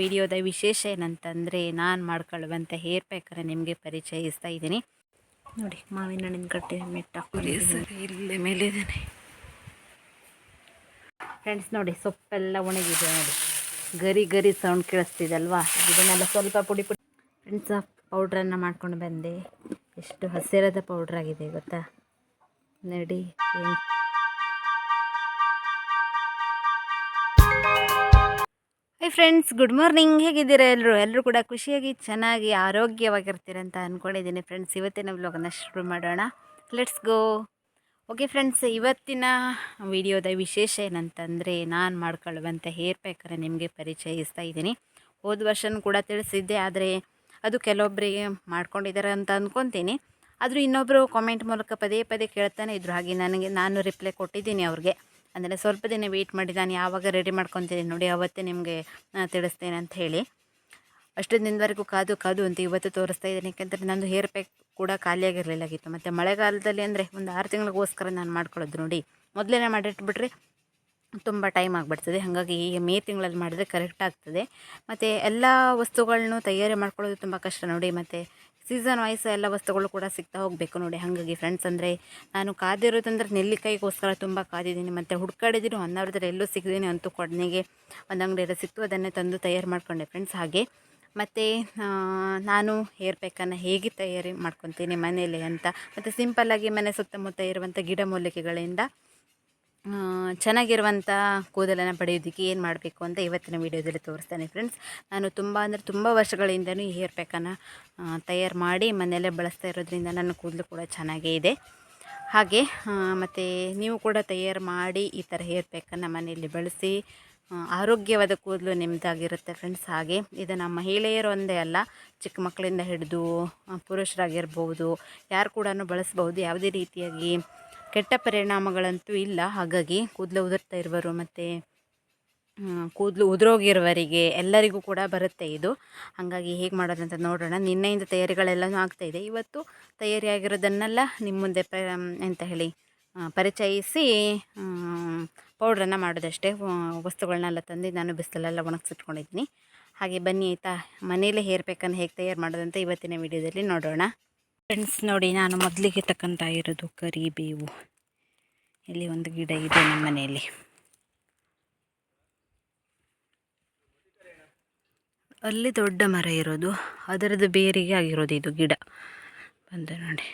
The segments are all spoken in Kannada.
ವಿಡಿಯೋದ ವಿಶೇಷ ಏನಂತಂದರೆ ನಾನು ಮಾಡ್ಕೊಳ್ಳುವಂಥ ಹೇರ್ ಪ್ಯಾಕನ್ನು ನಿಮಗೆ ಪರಿಚಯಿಸ್ತಾ ಇದ್ದೀನಿ. ನೋಡಿ ಮಾವಿನ ಹಣ್ಣಿನ ಕಟ್ಟೆ ಮೆಟ್ಟ ಸರಿ ಇಲ್ಲೇ ಮೇಲಿದ್ದಾನೆ. ಫ್ರೆಂಡ್ಸ್ ನೋಡಿ ಸೊಪ್ಪೆಲ್ಲ ಒಣಗಿದೆ ನೋಡಿ. ಗರಿ ಗರಿ ಸೌಂಡ್ ಕೇಳಿಸ್ತಿದಲ್ವಾ? ಇದನ್ನೆಲ್ಲ ಸ್ವಲ್ಪ ಪುಡಿ ಪುಡಿ. ಫ್ರೆಂಡ್ಸ್ ಪೌಡ್ರನ್ನು ಮಾಡ್ಕೊಂಡು ಬಂದೆ. ಎಷ್ಟು ಹಸಿರದ ಪೌಡ್ರ್ ಆಗಿದೆ ಗೊತ್ತಾ? ನೋಡಿ ಹೈ ಫ್ರೆಂಡ್ಸ್ ಗುಡ್ ಮಾರ್ನಿಂಗ್ ಹೇಗಿದ್ದೀರಾ ಎಲ್ಲರೂ ಎಲ್ಲರೂ ಕೂಡ ಖುಷಿಯಾಗಿ, ಚೆನ್ನಾಗಿ ಆರೋಗ್ಯವಾಗಿರ್ತೀರ ಅಂತ ಅಂದ್ಕೊಂಡಿದ್ದೀನಿ ಫ್ರೆಂಡ್ಸ್ ಇವತ್ತಿನ ವ್ಲಾಗನ್ನು ಶುರು ಮಾಡೋಣ. ಲೆಟ್ಸ್ ಗೋ ಓಕೆ ಫ್ರೆಂಡ್ಸ್ ಇವತ್ತಿನ ವಿಡಿಯೋದ ವಿಶೇಷ ಏನಂತಂದರೆ ನಾನು ಮಾಡ್ಕೊಳ್ಳುವಂಥ ಹೇರ್ ಪ್ಯಾಕನ್ನು ನಿಮಗೆ ಪರಿಚಯಿಸ್ತಾ ಇದ್ದೀನಿ. ಹೋದ ವರ್ಷನೂ ಕೂಡ ತಿಳಿಸಿದ್ದೆ, ಆದರೆ ಅದು ಕೆಲವೊಬ್ಬರಿಗೆ ಮಾಡ್ಕೊಂಡಿದ್ದಾರೆ ಅಂತ ಅಂದ್ಕೊತೀನಿ ಆದರೂ ಇನ್ನೊಬ್ಬರು ಕಾಮೆಂಟ್ ಮೂಲಕ ಪದೇ ಪದೇ ಕೇಳ್ತಾನೆ ಇದ್ರು, ಹಾಗೆ ನನಗೆ, ನಾನು ರಿಪ್ಲೈ ಕೊಟ್ಟಿದ್ದೀನಿ ಅವ್ರಿಗೆ. ಅಂದರೆ ಸ್ವಲ್ಪ ದಿನ ವೆಯ್ಟ್ ಮಾಡಿ ನಾನು ಯಾವಾಗ ರೆಡಿ ಮಾಡ್ಕೊತೀನಿ ನೋಡಿ, ಅವತ್ತೇ ನಿಮಗೆ ತಿಳಿಸ್ತೇನೆ ಅಂತ ಹೇಳಿ. ಅಷ್ಟು ದಿನದವರೆಗೂ ಕಾದು ಕಾದು ಅಂತ ಇವತ್ತು ತೋರಿಸ್ತಾ ಇದ್ದೀನಿ. ಯಾಕೆಂದರೆ ನಂದು ಹೇರ್ ಪ್ಯಾಕ್ ಕೂಡ ಖಾಲಿಯಾಗಿರಲಿಲ್ಲಾಗಿತ್ತು. ಮತ್ತು ಮಳೆಗಾಲದಲ್ಲಿ ಅಂದರೆ ಒಂದು ಆರು ತಿಂಗಳಿಗೋಸ್ಕರ ನಾನು ಮಾಡ್ಕೊಳ್ಳೋದು ನೋಡಿ. ಮೊದಲೇ ಮಾಡಿಟ್ಬಿಟ್ರೆ ತುಂಬ ಟೈಮ್ ಆಗಿಬಿಡ್ತದೆ. ಹಾಗಾಗಿ ಈಗ ಮೇ ತಿಂಗಳಲ್ಲಿ ಮಾಡಿದ್ರೆ ಕರೆಕ್ಟ್ ಆಗ್ತದೆ. ಮತ್ತು ಎಲ್ಲ ವಸ್ತುಗಳನ್ನೂ ತಯಾರಿ ಮಾಡ್ಕೊಳ್ಳೋದು ತುಂಬ ಕಷ್ಟ ನೋಡಿ. ಮತ್ತು ಸೀಸನ್ ವೈಸ್ ಎಲ್ಲ ವಸ್ತುಗಳು ಕೂಡ ಸಿಗ್ತಾ ಹೋಗಬೇಕು ನೋಡಿ. ಹಾಗಾಗಿ ಫ್ರೆಂಡ್ಸ್ ಅಂದರೆ ನಾನು ಕಾದಿರೋದಂದ್ರೆ ನೆಲ್ಲಿಕಾಯಿಗೋಸ್ಕರ ತುಂಬ ಕಾದಿದ್ದೀನಿ. ಮತ್ತು ಹುಡ್ಕಾಡಿದ್ದೀನಿ ಹೊನ್ನಾವ್ರದ್ರೆ ಎಲ್ಲೂ ಸಿಗ್ದೀನಿ ಅಂತೂ ಕೊಡನೆಗೆ ಒಂದು ಅಂಗಡಿಯಲ್ಲಿ ಸಿಕ್ತು. ಅದನ್ನೇ ತಂದು ತಯಾರು ಮಾಡ್ಕೊಂಡೆ ಫ್ರೆಂಡ್ಸ್ ಹಾಗೆ. ಮತ್ತು ನಾನು ಹೇರ್ ಪ್ಯಾಕನ್ನು ಹೇಗೆ ತಯಾರಿ ಮಾಡ್ಕೊತೀನಿ ಮನೆಯಲ್ಲಿ ಅಂತ. ಮತ್ತು ಸಿಂಪಲ್ಲಾಗಿ ಮನೆ ಸುತ್ತಮುತ್ತ ಇರುವಂಥ ಗಿಡಮೂಲಿಕೆಗಳಿಂದ ಚೆನ್ನಾಗಿರುವಂಥ ಕೂದಲನ್ನು ಪಡೆಯೋದಕ್ಕೆ ಏನು ಮಾಡಬೇಕು ಅಂತ ಇವತ್ತಿನ ವೀಡಿಯೋದಲ್ಲಿ ತೋರಿಸ್ತೇನೆ ಫ್ರೆಂಡ್ಸ್ ನಾನು ತುಂಬ ಅಂದರೆ ತುಂಬ ವರ್ಷಗಳಿಂದನೂ ಈ ಹೇರ್ ಪ್ಯಾಕನ್ನು ತಯಾರು ಮಾಡಿ ಮನೆಯಲ್ಲೇ ಬಳಸ್ತಾ ಇರೋದ್ರಿಂದ ನನ್ನ ಕೂದಲು ಕೂಡ ಚೆನ್ನಾಗೇ ಇದೆ. ಹಾಗೆ ಮತ್ತು ನೀವು ಕೂಡ ತಯಾರು ಮಾಡಿ ಈ ಥರ ಹೇರ್ ಪ್ಯಾಕನ್ನು ಮನೆಯಲ್ಲಿ ಬಳಸಿ ಆರೋಗ್ಯವಾದ ಕೂದಲು ನಿಮ್ಮದಾಗಿರುತ್ತೆ ಫ್ರೆಂಡ್ಸ್ ಹಾಗೆ, ಇದನ್ನು ಮಹಿಳೆಯರು ಒಂದೇ ಅಲ್ಲ, ಚಿಕ್ಕ ಮಕ್ಕಳಿಂದ ಹಿಡಿದು ಪುರುಷರಾಗಿರ್ಬೋದು, ಯಾರು ಕೂಡ ಬಳಸ್ಬೋದು ಯಾವುದೇ ರೀತಿಯಾಗಿ ಕೆಟ್ಟ ಪರಿಣಾಮಗಳಂತೂ ಇಲ್ಲ. ಹಾಗಾಗಿ ಕೂದಲು ಉದುರ್ತಾ ಇರುವರು ಮತ್ತು ಕೂದಲು ಉದುರೋಗಿರುವವರಿಗೆ ಎಲ್ಲರಿಗೂ ಕೂಡ ಬರುತ್ತೆ ಇದು. ಹಾಗಾಗಿ ಹೇಗೆ ಮಾಡೋದಂತ ನೋಡೋಣ. ನಿನ್ನೆಯಿಂದ ತಯಾರಿಗಳೆಲ್ಲನೂ ಆಗ್ತಾಯಿದೆ ಇವತ್ತು ತಯಾರಿಯಾಗಿರೋದನ್ನೆಲ್ಲ ನಿಮ್ಮ ಮುಂದೆ ಪ, ಎಂತ ಹೇಳಿ ಪರಿಚಯಿಸಿ ಪೌಡ್ರನ್ನು ಮಾಡೋದಷ್ಟೇ. ವಸ್ತುಗಳನ್ನೆಲ್ಲ ತಂದು ನಾನು ಬಿಸಿಲಲ್ಲ ಒಣಗಿಸಿಟ್ಕೊಂಡಿದ್ದೀನಿ. ಹಾಗೆ ಬನ್ನಿ ಆಯಿತಾ, ಮನೇಲೇ ಹೇರ್ ಪ್ಯಾಕನ್ನು ಹೇಗೆ ತಯಾರು ಮಾಡೋದಂತ ಇವತ್ತಿನ ವಿಡಿಯೋದಲ್ಲಿ ನೋಡೋಣ. ಫ್ರೆಂಡ್ಸ್ ನೋಡಿ, ನಾನು ಮೊದಲಿಗೆ ತಕ್ಕಂತ ಇರೋದು ಕರಿಬೇವು. ಇಲ್ಲಿ ಒಂದು ಗಿಡ ಇದೆ ನಮ್ಮ ಮನೆಯಲ್ಲಿ. ಅಲ್ಲಿ ದೊಡ್ಡ ಮರ ಇರೋದು, ಅದರದ್ದು ಬೇರಿಗೆ ಆಗಿರೋದು ಇದು ಗಿಡ. ಬಂದು ನೋಡಿ.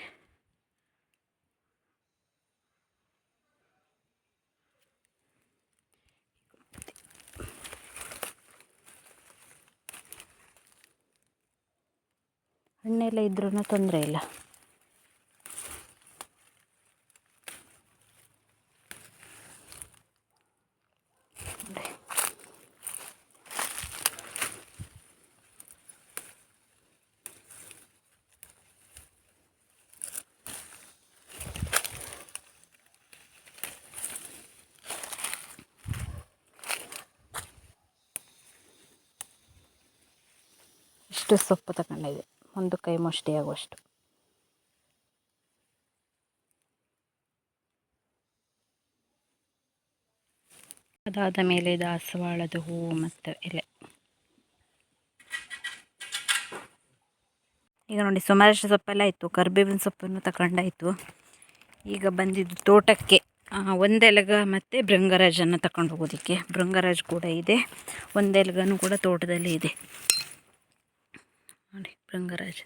ಹಣ್ಣೆಲ್ಲ ಇದ್ರೂ ತೊಂದರೆ ಇಲ್ಲ. ಸೊಪ್ಪು ತಗೊಂಡಿದೆ ಒಂದು ಕೈ ಮುಷ್ಟಿ ಆಗುವಷ್ಟು ಅದಾದ ಮೇಲೆ ದಾಸವಾಳದ ಹೂವು ಮತ್ತು ಎಲೆ. ಈಗ ನೋಡಿ ಸುಮಾರಷ್ಟು ಸೊಪ್ಪೆಲ್ಲ ಇತ್ತು ಕರ್ಬೇವಿನ ಸೊಪ್ಪನ್ನು ತಗೊಂಡಾಯಿತು ಈಗ ಬಂದಿದ್ದು ತೋಟಕ್ಕೆ. ಒಂದೆಲಗ ಮತ್ತು ಭೃಂಗರಾಜನ್ನು ತಗೊಂಡು ಹೋಗೋದಕ್ಕೆ. ಭೃಂಗರಾಜ್ ಕೂಡ ಇದೆ. ಒಂದೆಲಗನೂ ಕೂಡ ತೋಟದಲ್ಲಿ ಇದೆ. ಭೃಂಗರಾಜ.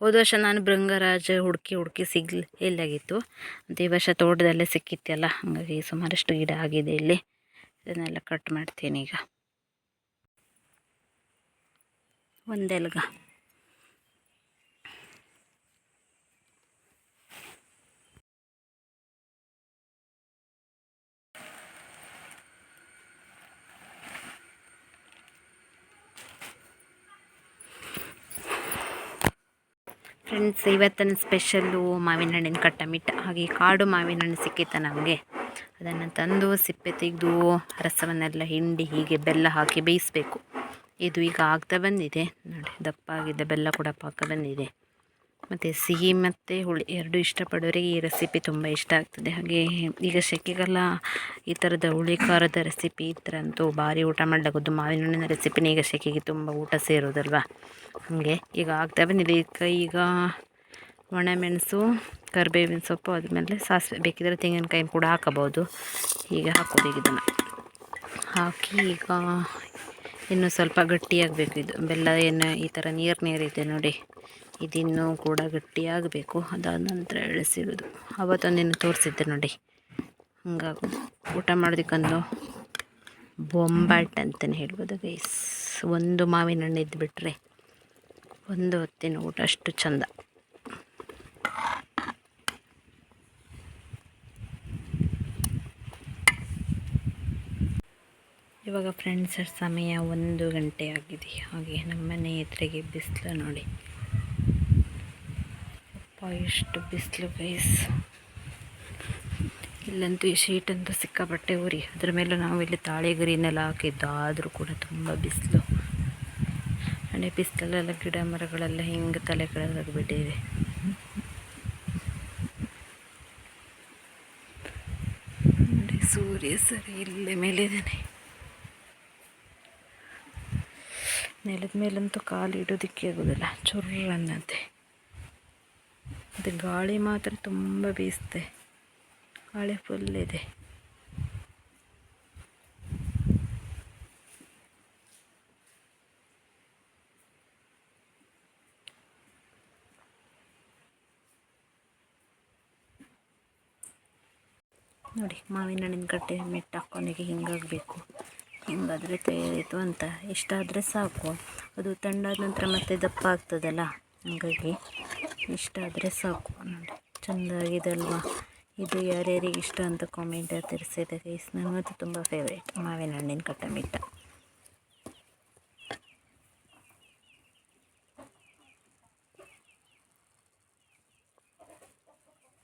ಹೋದ ವರ್ಷ ನಾನು ಭೃಂಗರಾಜ ಹುಡುಕಿ ಹುಡುಕಿ ಸಿಗ್ಲಿ ಇಲ್ಲಾಗಿತ್ತು ಮತ್ತು ಈ ವರ್ಷ ತೋಟದಲ್ಲೇ ಸಿಕ್ಕಿತ್ತಲ್ಲ ಹಾಗಾಗಿ ಸುಮಾರಷ್ಟು ಗಿಡ ಆಗಿದೆ ಇಲ್ಲಿ. ಇದನ್ನೆಲ್ಲ ಕಟ್ ಮಾಡ್ತೀನಿ ಈಗ. ಒಂದೆಲ್ಗ. ಫ್ರೆಂಡ್ಸ್ ಇವತ್ತಿನ ಸ್ಪೆಷಲ್ಲು ಮಾವಿನ ಹಣ್ಣಿನ ಕಟ್ಟಮಿಟ್ಟ ಹಾಗೆ ಕಾಡು ಮಾವಿನ ಹಣ್ಣು ಸಿಕ್ಕಿತ್ತು ನಮಗೆ. ಅದನ್ನು ತಂದು ಸಿಪ್ಪೆ ತೆಗೆದು ರಸವನ್ನೆಲ್ಲ ಹಿಂಡಿ ಹೀಗೆ ಬೆಲ್ಲ ಹಾಕಿ ಬೇಯಿಸಬೇಕು. ಇದು ಈಗ ಆಗ್ತಾ ಬಂದಿದೆ. ನೋಡಿ ದಪ್ಪ ಆಗಿದೆ ಬೆಲ್ಲ ಕೂಡ ಪಾಕ ಬಂದಿದೆ. ಮತ್ತು ಸಿಹಿ ಮತ್ತು ಹುಳಿ ಎರಡು ಇಷ್ಟಪಡೋರಿಗೆ ಈ ರೆಸಿಪಿ ತುಂಬ ಇಷ್ಟ ಆಗ್ತದೆ. ಹಾಗೆ ಈಗ ಸೆಕೆಗೆಲ್ಲ ಈ ಥರದ ಹುಳಿ, ಖಾರದ ರೆಸಿಪಿ ಅಂತೂ ಭಾರಿ ಊಟ ಮಾಡಲಾಗೋದು ಮಾವಿನ ಹಣ್ಣಿನ ರೆಸಿಪಿನೇ ಈಗ ಸೆಕೆಗೆ ತುಂಬ ಊಟ ಸೇರೋದಲ್ವಾ? ಹಾಗೆ ಈಗ ಆಗ್ತಾ ಬಂದಿದೆ. ಈಗ ಈಗ ಒಣಮೆಣಸು ಕರಿಬೇವಿನ ಸೊಪ್ಪು, ಅದ್ಮೇಲೆ ಸಾಸಿವೆ ಬೇಕಿದ್ರೆ ತೆಂಗಿನಕಾಯಿ ಕೂಡ ಹಾಕಬಹುದು. ಈಗ ಹಾಕೋದು ಇದನ್ನು. ಹಾಕಿ ಈಗ ಇನ್ನು ಸ್ವಲ್ಪ ಗಟ್ಟಿಯಾಗಬೇಕು ಇದು. ಬೆಲ್ಲ ಏನು ಈ ಥರ ನೀರು ನೀರಿದೆ ನೋಡಿ. ಇದಿನ್ನೂ ಕೂಡ ಗಟ್ಟಿಯಾಗಬೇಕು. ಅದಾದ ನಂತರ ಇಳಿಸಿಡೋದು ಅವತ್ತೊಂದಿನ ತೋರಿಸಿದ್ದೆ ನೋಡಿ. ಹಂಗಾಗಿ ಊಟ ಮಾಡೋದಕ್ಕೊಂದು ಬೊಂಬಾಟ್ ಅಂತಲೇ ಹೇಳ್ಬೋದು ಗೈಸ್ ಒಂದು ಮಾವಿನ ಹಣ್ಣು ಇದ್ದುಬಿಟ್ರೆ ಒಂದು ಹೊತ್ತಿನ ಊಟ ಅಷ್ಟು ಚಂದ. ಇವಾಗ ಫ್ರೆಂಡ್ಸ್ ಸಮಯ ಒಂದು ಗಂಟೆ ಆಗಿದೆ. ಹಾಗೆ ನಮ್ಮನೆ ಎದುರಿಗೆ ಬಿಸಿಲು ನೋಡಿ. ಎಷ್ಟು ಬಿಸಿಲು ಗೈಸ್ ಇಲ್ಲಂತೂ ಈ ಶೀಟ್ ಅಂತೂ ಸಿಕ್ಕಾಪಟ್ಟೆ ಉರಿ ಅದ್ರ ಮೇಲೆ ನಾವು ಇಲ್ಲಿ ತಾಳೆ ಗರಿನೆಲ್ಲ ಹಾಕಿದ್ದು ಆದರೂ ಕೂಡ ತುಂಬ ಬಿಸಿಲು. ಹಣೆ ಬಿಸಿಲಲ್ಲೆಲ್ಲ ಗಿಡ ಮರಗಳೆಲ್ಲ ಹಿಂಗೆ ತಲೆ ಕೆಳಗಾಗ್ಬಿಟ್ಟಿದೆ ಸೂರ್ಯ ಸರಿ ಇಲ್ಲೇ ಮೇಲಿದ್ದಾನೆ ನೆಲದ ಮೇಲಂತೂ ಕಾಲು ಇಡೋದಕ್ಕೆ ಆಗೋದಿಲ್ಲ ಚುರ್ರ ಅನ್ನತ್ತೆ ಮತ್ತು ಗಾಳಿ ಮಾತ್ರ ತುಂಬ ಬೀಸುತ್ತೆ. ಗಾಳಿ ಫುಲ್ ಇದೆ. ನೋಡಿ, ಮಾವಿನ ಹಣ್ಣಿನ ಕಟ್ಟೆ ಮೆಟ್ಟು ಹಾಕೊಂಡಿಗೆ ಹಿಂಗಾಗಬೇಕು. ಹಿಂಗಾದರೆ ತಯಾರಾಯಿತು ಅಂತ. ಇಷ್ಟಾದರೆ ಸಾಕು. ಅದು ತಣ್ಣಾದ ನಂತರ ಮತ್ತೆ ದಪ್ಪ ಆಗ್ತದಲ್ಲ? ಹಾಗಾಗಿ ಇಷ್ಟಾದರೆ ಸಾಕು ನೋಡಿ. ಚೆಂದಾಗಿದೆ ಅಲ್ವಾ ಇದು ಯಾರ್ಯಾರಿಗೆ ಇಷ್ಟ ಅಂತ ಕಾಮೆಂಟ್ ತಿಳಿಸಿದೆ ಗೈಸ್ ನನಗಂತೂ ತುಂಬ ಫೇವ್ರೇಟ್ ಮಾವಿನ ಹಣ್ಣಿನ ಕಟ್ಟ ಮಿಟ್ಟ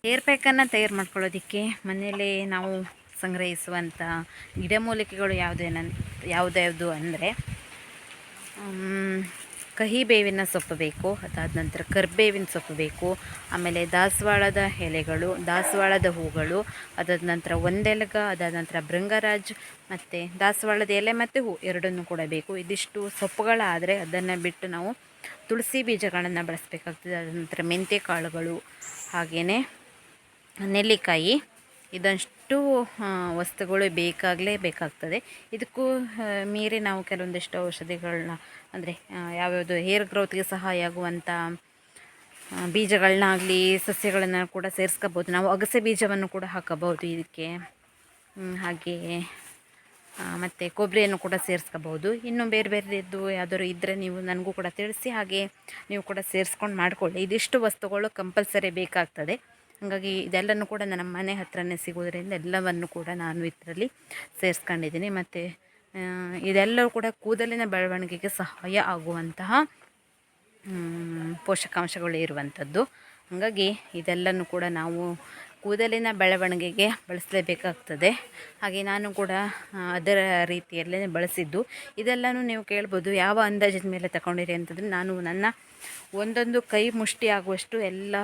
ಏರ್ ಪ್ಯಾಕನ್ನು ತಯಾರು ಮಾಡ್ಕೊಳ್ಳೋದಕ್ಕೆ ಮನೆಯಲ್ಲೇ ನಾವು ಸಂಗ್ರಹಿಸುವಂಥ ಗಿಡಮೂಲಿಕೆಗಳು ಯಾವುದೇನ ಯಾವುದ್ಯಾವುದು ಅಂದರೆ ಕಹಿ ಬೇವಿನ ಸೊಪ್ಪು ಬೇಕು, ಅದಾದ ನಂತರ ಕರ್ಬೇವಿನ ಸೊಪ್ಪು ಬೇಕು, ಆಮೇಲೆ ದಾಸವಾಳದ ಎಲೆಗಳು, ದಾಸವಾಳದ ಹೂಗಳು, ಅದಾದ ನಂತರ ಒಂದೆಲಗ, ಅದಾದ ನಂತರ ಭೃಂಗರಾಜ್ ಮತ್ತು ದಾಸವಾಳದ ಎಲೆ ಮತ್ತು ಹೂ ಎರಡನ್ನೂ ಕೂಡ ಬೇಕು. ಇದಿಷ್ಟು ಸೊಪ್ಪುಗಳಾದರೆ ಅದನ್ನು ಬಿಟ್ಟು ನಾವು ತುಳಸಿ ಬೀಜಗಳನ್ನು ಬಳಸಬೇಕಾಗ್ತದೆ. ಅದಾದ ನಂತರ ಮೆಂತ್ಯ ಕಾಳುಗಳು ಹಾಗೆಯೇ ನೆಲ್ಲಿಕಾಯಿ ಇದಷ್ಟು ವಸ್ತುಗಳು ಬೇಕಾಗಲೇ ಬೇಕಾಗ್ತದೆ. ಇದಕ್ಕೂ ಮೀರಿ ನಾವು ಕೆಲವೊಂದಿಷ್ಟು ಔಷಧಿಗಳನ್ನ, ಅಂದರೆ ಯಾವ್ಯಾವುದು ಹೇರ್ ಗ್ರೋತ್ಗೆ ಸಹಾಯ ಆಗುವಂಥ ಬೀಜಗಳನ್ನಾಗಲಿ, ಸಸ್ಯಗಳನ್ನು ಕೂಡ ಸೇರಿಸ್ಕೋಬೋದು. ನಾವು ಅಗಸೆ ಬೀಜವನ್ನು ಕೂಡ ಹಾಕಬಹುದು ಇದಕ್ಕೆ. ಹಾಗೆ ಮತ್ತು ಕೊಬ್ಬರಿಯನ್ನು ಕೂಡ ಸೇರಿಸ್ಕೋಬೋದು ಇನ್ನು ಬೇರೆ ಬೇರೆದು ಯಾವ್ದಾದ್ರು ಇದ್ದರೆ ನೀವು ನನಗೂ ಕೂಡ ತಿಳಿಸಿ, ಹಾಗೆ ನೀವು ಕೂಡ ಸೇರಿಸ್ಕೊಂಡು ಮಾಡಿಕೊಳ್ಳಿ. ಇದಿಷ್ಟು ವಸ್ತುಗಳು ಕಂಪಲ್ಸರಿ ಬೇಕಾಗ್ತದೆ. ಹಾಗಾಗಿ ಇದೆಲ್ಲನೂ ಕೂಡ ನನ್ನ ಮನೆ ಹತ್ರನೇ ಸಿಗೋದ್ರಿಂದ ಎಲ್ಲವನ್ನು ಕೂಡ ನಾನು ಇದರಲ್ಲಿ ಸೇರಿಸ್ಕೊಂಡಿದ್ದೀನಿ. ಮತ್ತು ಇದೆಲ್ಲವೂ ಕೂಡ ಕೂದಲಿನ ಬೆಳವಣಿಗೆಗೆ ಸಹಾಯ ಆಗುವಂತಹ ಪೋಷಕಾಂಶಗಳು ಇರುವಂಥದ್ದು. ಹಾಗಾಗಿ ಇದೆಲ್ಲನೂ ಕೂಡ ನಾವು ಕೂದಲಿನ ಬೆಳವಣಿಗೆಗೆ ಬಳಸಲೇಬೇಕಾಗ್ತದೆ. ಹಾಗೆ ನಾನು ಕೂಡ ಅದರ ರೀತಿಯಲ್ಲೇ ಬಳಸಿದ್ದು. ಇದೆಲ್ಲನೂ ನೀವು ಕೇಳ್ಬೋದು, ಯಾವ ಅಂದಾಜಿನ ಮೇಲೆ ತಗೊಂಡಿರಿ ಅಂತಂದರೆ ನಾನು ನನ್ನ ಒಂದೊಂದು ಕೈ ಮುಷ್ಟಿ ಆಗುವಷ್ಟು ಎಲ್ಲ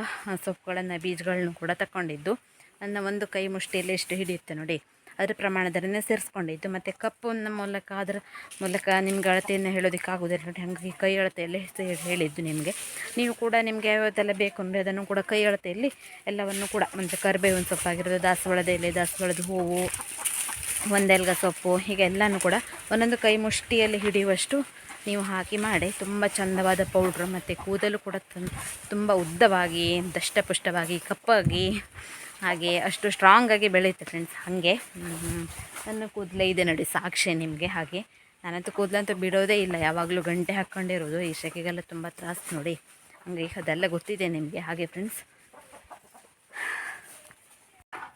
ಸೊಪ್ಪುಗಳನ್ನು, ಬೀಜಗಳನ್ನು ಕೂಡ ತಗೊಂಡಿದ್ದು. ನನ್ನ ಒಂದು ಕೈ ಮುಷ್ಟಿಯಲ್ಲಿ ಎಷ್ಟು ಹಿಡಿಯುತ್ತೆ ನೋಡಿ. ಅದರ ಪ್ರಮಾಣದಲ್ಲೇ ಸೇರಿಸ್ಕೊಂಡಿದ್ದು. ಮತ್ತು ಕಪ್ಪನ್ನ ಮೂಲಕ ಅದರ ಮೂಲಕ ನಿಮ್ಗೆ ಅಳತೆಯನ್ನು ಹೇಳೋದಕ್ಕಾಗೋದಿಲ್ಲ ನೋಡಿ, ಹಾಗಾಗಿ ಕೈ ಅಳತೆಯಲ್ಲಿ ಹೇಳಿದ್ದು ನಿಮಗೆ. ನೀವು ಕೂಡ ನಿಮಗೆ ಯಾವ್ಯಾವ್ದೆಲ್ಲ ಬೇಕು ಅಂದರೆ ಅದನ್ನು ಕೂಡ ಕೈ ಅಳತೆಯಲ್ಲಿ ಎಲ್ಲವನ್ನು ಕೂಡ ಒಂದು ಕರಿಬೇವಿನ ಸೊಪ್ಪಾಗಿರೋದು ದಾಸವಾಳದ ಎಲೆ, ದಾಸವಾಳದ ಹೂವು, ಒಂದೆಲ್ಗ ಸೊಪ್ಪು, ಹೀಗೆ ಎಲ್ಲನೂ ಕೂಡ ಒಂದೊಂದು ಕೈ ಮುಷ್ಟಿಯಲ್ಲಿ ಹಿಡಿಯುವಷ್ಟು ನೀವು ಹಾಕಿ ಮಾಡಿ, ತುಂಬ ಚಂದವಾದ ಪೌಡ್ರು ಮತ್ತು ಕೂದಲು ಕೂಡ ತುಂಬ ಉದ್ದವಾಗಿ, ದಷ್ಟಪುಷ್ಟವಾಗಿ, ಕಪ್ಪಾಗಿ ಹಾಗೆ ಅಷ್ಟು ಸ್ಟ್ರಾಂಗಾಗಿ ಬೆಳೆಯುತ್ತೆ ಫ್ರೆಂಡ್ಸ್ ಹಾಗೆ. ನನ್ನ ಕೂದಲೇ ಇದೆ ನೋಡಿ, ಸಾಕ್ಷಿ ನಿಮಗೆ ಹಾಗೆ. ನಾನಂತೂ ಕೂದಲಂತೂ ಬಿಡೋದೇ ಇಲ್ಲ, ಯಾವಾಗಲೂ ಗಂಟೆ ಹಾಕ್ಕೊಂಡಿರೋದು. ಈ ಸೆಕೆಗೆಲ್ಲ ತುಂಬ ತ್ರಾಸು ನೋಡಿ. ಹಂಗೆ ಅದೆಲ್ಲ ಗೊತ್ತಿದೆ ನಿಮಗೆ ಹಾಗೆ ಫ್ರೆಂಡ್ಸ್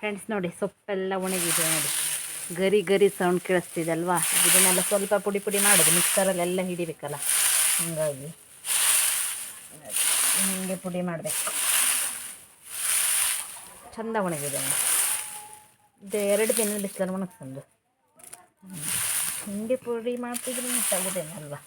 ಫ್ರೆಂಡ್ಸ್ ನೋಡಿ, ಸೊಪ್ಪೆಲ್ಲ ಒಣಗಿದೆ ನೋಡಿ. ಗರಿ ಗರಿ ಸೌಂಡ್ ಕೇಳಿಸ್ತಿದೆ ಅಲ್ವಾ? ಇದನ್ನೆಲ್ಲ ಸ್ವಲ್ಪ ಪುಡಿ ಪುಡಿ ಮಾಡೋದು ಮಿಕ್ಸರಲ್ಲೆಲ್ಲ ಹಿಡಿಬೇಕಲ್ಲ. ಹಾಗಾಗಿ ಹಿಂಗೆ ಪುಡಿ ಮಾಡಬೇಕು. ಚಂದ ಒಣಗಿದೆ. ಇದು ಎರಡು ದಿನ ಬಿಸಿಲಲ್ಲಿ ಒಣಗ್ಸಂದು ಹಿಂಡಿ ಪುಡಿ ಮಾಡ್ತಿದ್ರೆ ಅಲ್ವಾ?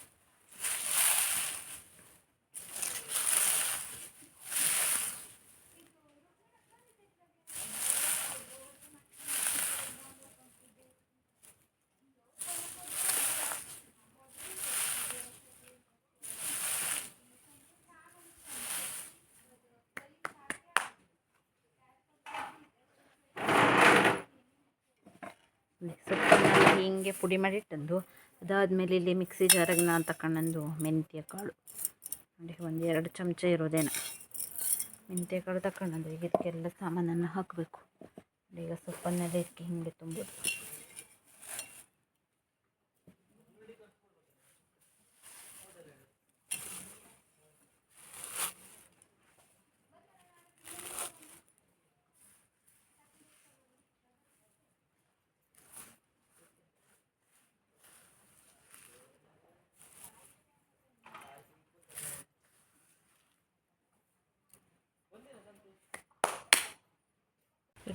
ಹೀಗೆ ಪುಡಿ ಮಾಡಿ ತಂದು, ಅದಾದಮೇಲೆ ಇಲ್ಲಿ ಮಿಕ್ಸಿ ಜಾರಿಗೆ ನಾನು ತಗೊಂಡಂದು ಮೆಂತ್ಯ ಕಾಳು. ನೋಡಿ ಒಂದು ಎರಡು ಚಮಚ ಇರೋದೇನ. ಮೆಂತ್ಯ ಕಾಳು ತಕೊಂಡಂದು ಈಗ ಇದಕ್ಕೆಲ್ಲ ಸಾಮಾನನ್ನು ಹಾಕಬೇಕು. ಈಗ ಸೊಪ್ಪನ್ನೆಲ್ಲ ಇದಕ್ಕೆ ಹಿಂಗೆ ತುಂಬೋದು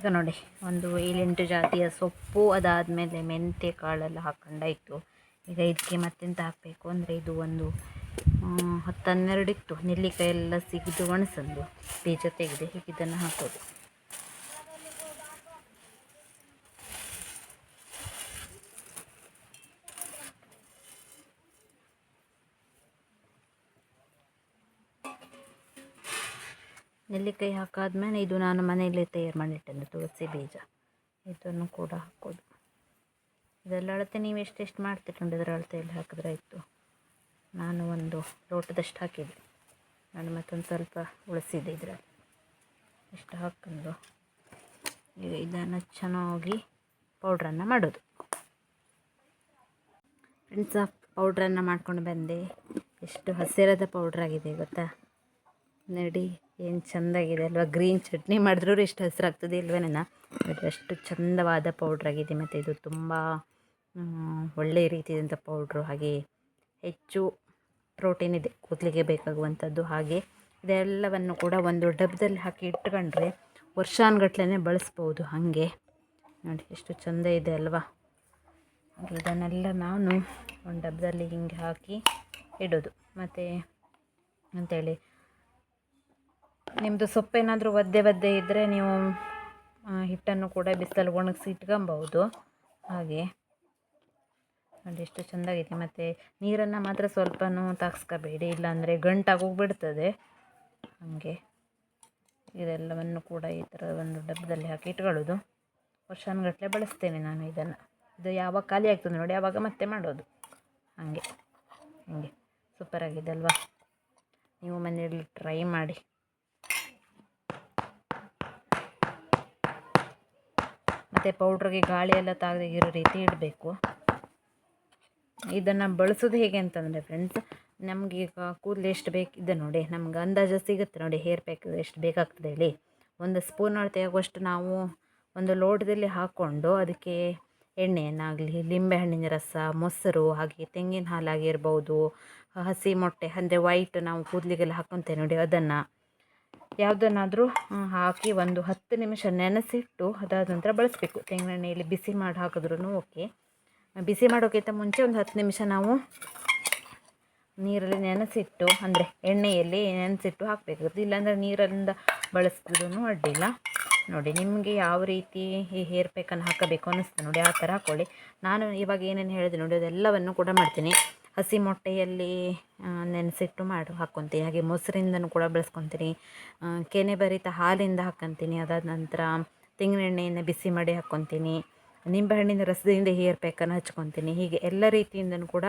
ಈಗ ನೋಡಿ, ಒಂದು ಏಳೆಂಟು ಜಾತಿಯ ಸೊಪ್ಪು, ಅದಾದಮೇಲೆ ಮೆಂತ್ಯ ಕಾಳೆಲ್ಲ ಹಾಕೊಂಡಾಯಿತು ಈಗ ಇದಕ್ಕೆ ಮತ್ತೆಂತ ಹಾಕಬೇಕು ಅಂದರೆ ಇದು ಒಂದು ಹತ್ತು ಹನ್ನೆರಡು ಇತ್ತು. ನೆಲ್ಲಿಕಾಯಿ ಎಲ್ಲ ಸಿಗಿದು ಒಣಸಂದು, ಬೀಜ ತೆಗೆದು ಹೀಗೆ ಇದನ್ನು ಹಾಕೋದು. ನೆಲ್ಲಿಕಾಯಿ ಹಾಕಾದ್ಮೇಲೆ ಇದು ನಾನು ಮನೆಯಲ್ಲೇ ತಯಾರು ಮಾಡಿಟ್ಟೆ ತುಳಸಿ ಬೀಜ. ಇದನ್ನು ಕೂಡ ಹಾಕೋದು. ಇದೆಲ್ಲ ಅಳತೆ ನೀವು ಎಷ್ಟೆಷ್ಟು ಮಾಡ್ತಿಟ್ಟು ಇದರ ಅಳತೆಯಲ್ಲಿ ಹಾಕಿದ್ರೆ ಆಯಿತು? ನಾನು ಒಂದು ಲೋಟದಷ್ಟು ಹಾಕಿದ್ದೆ ನಾನು ಮತ್ತೊಂದು ಸ್ವಲ್ಪ ಉಳಿಸಿದ್ದೆ ಇದರಲ್ಲಿ. ಇಷ್ಟು ಹಾಕೊಂಡು ಈಗ ಇದನ್ನು ಚೆನ್ನಾಗಿ ಪೌಡ್ರನ್ನು ಮಾಡೋದು. ಫ್ರೆಂಡ್ಸ್ ಆ ಪೌಡ್ರನ್ನು ಮಾಡ್ಕೊಂಡು ಬಂದೆ. ಎಷ್ಟು ಹಸಿರದ ಪೌಡ್ರ್ ಆಗಿದೆ ಗೊತ್ತಾ? ನೋಡಿ, ಏನು ಚೆಂದಾಗಿದೆ ಅಲ್ವಾ? ಗ್ರೀನ್ ಚಟ್ನಿ ಮಾಡಿದ್ರೂ ಎಷ್ಟು ಹಸಿರಾಗ್ತದೆ ಇಲ್ವೇನ ಅಷ್ಟು ಚಂದವಾದ ಪೌಡ್ರ್ ಆಗಿದೆ ಮತ್ತು ಇದು ತುಂಬ ಒಳ್ಳೆಯ ರೀತಿಯಾದಂಥ ಪೌಡ್ರು ಹಾಗೆ ಹೆಚ್ಚು ಪ್ರೋಟೀನ್ ಇದೆ, ಕೂದಲಿಗೆ ಬೇಕಾಗುವಂಥದ್ದು ಹಾಗೆ. ಇದೆಲ್ಲವನ್ನು ಕೂಡ ಒಂದು ಡಬ್ಬದಲ್ಲಿ ಹಾಕಿ ಇಟ್ಕೊಂಡ್ರೆ ವರ್ಷಾನುಗಟ್ಲೆ ಬಳಸ್ಬೋದು ಹಾಗೆ. ನೋಡಿ, ಎಷ್ಟು ಚಂದ ಇದೆ ಅಲ್ವಾ? ಇದನ್ನೆಲ್ಲ ನಾನು ಒಂದು ಡಬ್ಬದಲ್ಲಿ ಹಿಂಗೆ ಹಾಕಿ ಇಡೋದು. ಮತ್ತು ಅಂತೇಳಿ ನಿಮ್ಮದು ಸೊಪ್ಪೇನಾದರೂ ಒದ್ದೆ ಒದ್ದೆ ಇದ್ದರೆ ನೀವು ಹಿಟ್ಟನ್ನು ಕೂಡ ಬಿಸಿಲಲ್ಲಿ ಒಣಗಿಸಿ ಇಟ್ಕೊಬಹುದು ಹಾಗೆ. ನೋಡಿ, ಎಷ್ಟು ಚೆಂದಾಗಿದೆ ಮತ್ತು ನೀರನ್ನು ಮಾತ್ರ ಸ್ವಲ್ಪನೂ ತಾಗಿಸ್ಕೋಬೇಡಿ. ಇಲ್ಲಾಂದರೆ ಗಂಟಾಗೋಗ್ಬಿಡ್ತದೆ ಹಾಗೆ. ಇದೆಲ್ಲವನ್ನು ಕೂಡ ಈ ಥರ ಒಂದು ಡಬ್ಬದಲ್ಲಿ ಹಾಕಿ ಇಟ್ಕೊಳ್ಳೋದು. ವರ್ಷಾನುಗಟ್ಟಲೆ ಬಳಸ್ತೇನೆ ನಾನು ಇದನ್ನು. ಇದು ಯಾವಾಗ ಖಾಲಿ ಆಗ್ತದೆ ನೋಡಿ ಆವಾಗ ಮತ್ತೆ ಮಾಡೋದು. ಹಾಗೆ. ಹಾಗೆ. ಸೂಪರಾಗಿದೆ ಅಲ್ವಾ? ನೀವು ಮನೆಯಲ್ಲಿ ಟ್ರೈ ಮಾಡಿ. ಮತ್ತು ಪೌಡ್ರಿಗೆ ಗಾಳಿ ಎಲ್ಲ ಇರೋ ರೀತಿ ಇಡಬೇಕು. ಇದನ್ನು ಬಳಸೋದು ಹೇಗೆ ಅಂತಂದರೆ ಫ್ರೆಂಡ್ಸ್ ನಮಗೆ ಈಗ ಕೂದಲು ಎಷ್ಟು ಇದೆ ನೋಡಿ, ನಮ್ಗೆ ಅಂದಾಜು ಸಿಗುತ್ತೆ ನೋಡಿ ಹೇರ್ ಪ್ಯಾಕ್ ಎಷ್ಟು ಬೇಕಾಗ್ತದೆ ಹೇಳಿ. ಒಂದು ಸ್ಪೂನ್ ಅಳತೆಯಾಗುವಷ್ಟು ನಾವು ಒಂದು ಲೋಟದಲ್ಲಿ ಹಾಕ್ಕೊಂಡು ಅದಕ್ಕೆ ಎಣ್ಣೆಯನ್ನಾಗಲಿ ಲಿಂಬೆಹಣ್ಣಿನ ರಸ, ಮೊಸರು, ಹಾಗೆ ತೆಂಗಿನ ಹಾಲಾಗಿರ್ಬೋದು, ಹಸಿ ಮೊಟ್ಟೆ, ಅಂದರೆ ವೈಟ್ ನಾವು ಕೂದಲಿಗೆಲ್ಲ ಹಾಕ್ಕೊತೇವೆ ನೋಡಿ, ಅದನ್ನು ಯಾವುದನ್ನಾದರೂ ಹಾಕಿ ಒಂದು ಹತ್ತು ನಿಮಿಷ ನೆನೆಸಿಟ್ಟು ಅದಾದ ನಂತರ ಬಳಸಬೇಕು. ತೆಂಗಿನೆಣ್ಣೆಯಲ್ಲಿ ಬಿಸಿ ಮಾಡಿ ಹಾಕಿದ್ರೂ ಓಕೆ. ಬಿಸಿ ಮಾಡೋಕ್ಕಿಂತ ಮುಂಚೆ ಒಂದು ಹತ್ತು ನಿಮಿಷ ನಾವು ನೀರಲ್ಲಿ ನೆನೆಸಿಟ್ಟು, ಅಂದರೆ ಎಣ್ಣೆಯಲ್ಲಿ ನೆನೆಸಿಟ್ಟು ಹಾಕಬೇಕು. ಇಲ್ಲಾಂದರೆ ನೀರಿಂದ ಬಳಸಿದ್ರೂ ಅಡ್ಡಿಲ್ಲ ನೋಡಿ, ನಿಮಗೆ ಯಾವ ರೀತಿ ಈ ಹೇರ್ ಪ್ಯಾಕನ್ನು ಹಾಕಬೇಕು ಅನ್ನಿಸ್ತು ನೋಡಿ, ಆ ಥರ ಹಾಕ್ಕೊಳ್ಳಿ ನಾನು ಇವಾಗ ಏನೇನು ಹೇಳಿದೆ ನೋಡಿ, ಅದೆಲ್ಲವನ್ನು ಕೂಡ ಮಾಡ್ತೀನಿ. ಹಸಿ ಮೊಟ್ಟೆಯಲ್ಲಿ ನೆನೆಸಿಟ್ಟು ಮಾಡಿ ಹಾಕ್ಕೊತೀನಿ ಹಾಗೆ ಮೊಸರಿಂದನೂ ಕೂಡ ಬಳಸ್ಕೊತೀನಿ. ಕೆನೆ ಭರಿತ ಹಾಲಿಂದ ಹಾಕ್ಕೊತೀನಿ ಅದಾದ ನಂತರ ತೆಂಗಿನ ಎಣ್ಣೆಯನ್ನು ಬಿಸಿ ಮಾಡಿ ಹಾಕ್ಕೊತೀನಿ ನಿಂಬೆಹಣ್ಣಿನ ರಸದಿಂದ ಹೇರ್ ಪ್ಯಾಕನ್ನು ಹಚ್ಕೊತೀನಿ. ಹೀಗೆ ಎಲ್ಲ ರೀತಿಯಿಂದನೂ ಕೂಡ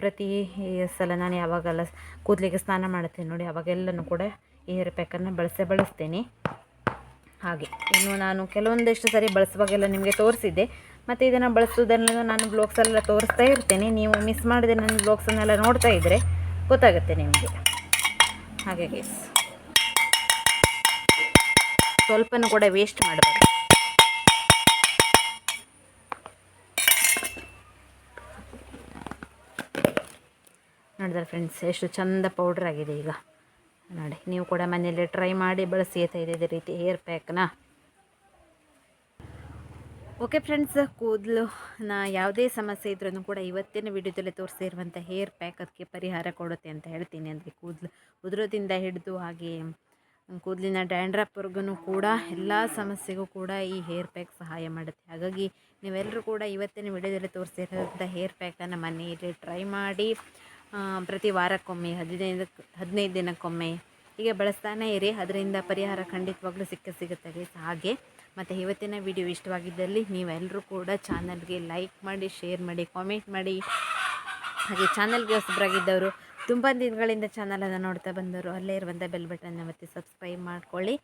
ಪ್ರತಿ ಸಲ ನಾನು ಯಾವಾಗೆಲ್ಲ ಕೂದಲಿಗೆ ಸ್ನಾನ ಮಾಡ್ತೀನಿ ನೋಡಿ, ಅವಾಗೆಲ್ಲನೂ ಕೂಡ ಹೇರ್ ಪ್ಯಾಕನ್ನು ಬಳಸೇ ಬಳಸ್ತೀನಿ. ಹಾಗೆ ಇನ್ನು ನಾನು ಕೆಲವೊಂದಷ್ಟು ಸರಿ ಬಳಸುವಾಗೆಲ್ಲ ನಿಮಗೆ ತೋರಿಸಿದ್ದೆ. ಮತ್ತು ಇದನ್ನು ಬಳಸೋದನ್ನು ನಾನು ಬ್ಲಾಗ್ಸಲ್ಲೆಲ್ಲ ತೋರಿಸ್ತಾ ಇರ್ತೇನೆ. ನೀವು ಮಿಸ್ ಮಾಡಿದ್ರೆ ನನ್ನ ಬ್ಲಾಗ್ಸನ್ನೆಲ್ಲ ನೋಡ್ತಾ ಇದ್ದರೆ ಗೊತ್ತಾಗುತ್ತೆ ನಿಮಗೆ. ಹಾಗೆ ಗೈಸ್ ಸ್ವಲ್ಪನೂ ಕೂಡ ವೇಸ್ಟ್ ಮಾಡಬಾರ್ದು. ನೋಡಿದ್ರೆ ಫ್ರೆಂಡ್ಸ್ ಎಷ್ಟು ಚಂದ ಪೌಡ್ರ್ ಆಗಿದೆ ಈಗ. ನೋಡಿ, ನೀವು ಕೂಡ ಮನೆಯಲ್ಲಿ ಟ್ರೈ ಮಾಡಿ, ಬಳಸಿ ಅಂತ ಇದೇ ರೀತಿ ಹೇರ್ ಪ್ಯಾಕ್ನ ಓಕೆ ಫ್ರೆಂಡ್ಸ್ ಕೂದಲು, ನಾ ಯಾವುದೇ ಸಮಸ್ಯೆ ಇದ್ರೂ ಕೂಡ ಇವತ್ತಿನ ವಿಡಿಯೋದಲ್ಲಿ ತೋರಿಸಿರುವಂಥ ಹೇರ್ ಪ್ಯಾಕ್ ಅದಕ್ಕೆ ಪರಿಹಾರ ಕೊಡುತ್ತೆ ಅಂತ ಹೇಳ್ತೀನಿ. ಅಂದರೆ ಕೂದಲು ಉದುರೋದಿಂದ ಹಿಡಿದು ಹಾಗೆ ಕೂದಲಿನ ಡ್ಯಾಂಡ್ರಪ್ವರೆಗೂ ಕೂಡ ಎಲ್ಲ ಸಮಸ್ಯೆಗೂ ಕೂಡ ಈ ಹೇರ್ ಪ್ಯಾಕ್ ಸಹಾಯ ಮಾಡುತ್ತೆ. ಹಾಗಾಗಿ ನೀವೆಲ್ಲರೂ ಕೂಡ ಇವತ್ತಿನ ವಿಡಿಯೋದಲ್ಲಿ ತೋರಿಸಿರೋಂಥ ಹೇರ್ ಪ್ಯಾಕನ್ನು ಮನೆಯಲ್ಲಿ ಟ್ರೈ ಮಾಡಿ ಪ್ರತಿ ವಾರಕ್ಕೊಮ್ಮೆ, ಹದಿನೈದು ಹದಿನೈದು ದಿನಕ್ಕೊಮ್ಮೆ ಹೀಗೆ ಬಳಸ್ತಾನೇ ಇರಿ. ಅದರಿಂದ ಪರಿಹಾರ ಖಂಡಿತವಾಗ್ಲೂ ಸಿಕ್ಕ ಸಿಗುತ್ತೆ. ಹಾಗೆ ಮತ್ತು ಇವತ್ತಿನ ವಿಡಿಯೋ ಇಷ್ಟವಾಗಿದ್ದಲ್ಲಿ ನೀವೆಲ್ಲರೂ ಕೂಡ ಚಾನಲ್ಗೆ ಲೈಕ್ ಮಾಡಿ ಶೇರ್ ಮಾಡಿ ಕಾಮೆಂಟ್ ಮಾಡಿ. ಹಾಗೆ ಚಾನಲ್ಗೆ ಹೊಸಬ್ರಾಗಿದ್ದವರು ತುಂಬ ದಿನಗಳಿಂದ ಚಾನಲನ್ನು ನೋಡ್ತಾ ಬಂದವರು, ಅಲ್ಲೇ ಇರುವಂಥ ಬೆಲ್ ಬಟನ್ನ ಮತ್ತೆ ಸಬ್ಸ್ಕ್ರೈಬ್ ಮಾಡ್ಕೊಳ್ಳಿ.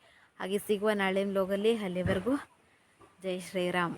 ಹಾಗೆ ಸಿಗುವ ನಾಳೆ ಲೋಗಲ್ಲಿ ಅಲ್ಲಿವರೆಗೂ ಜೈ ಶ್ರೀರಾಮ್.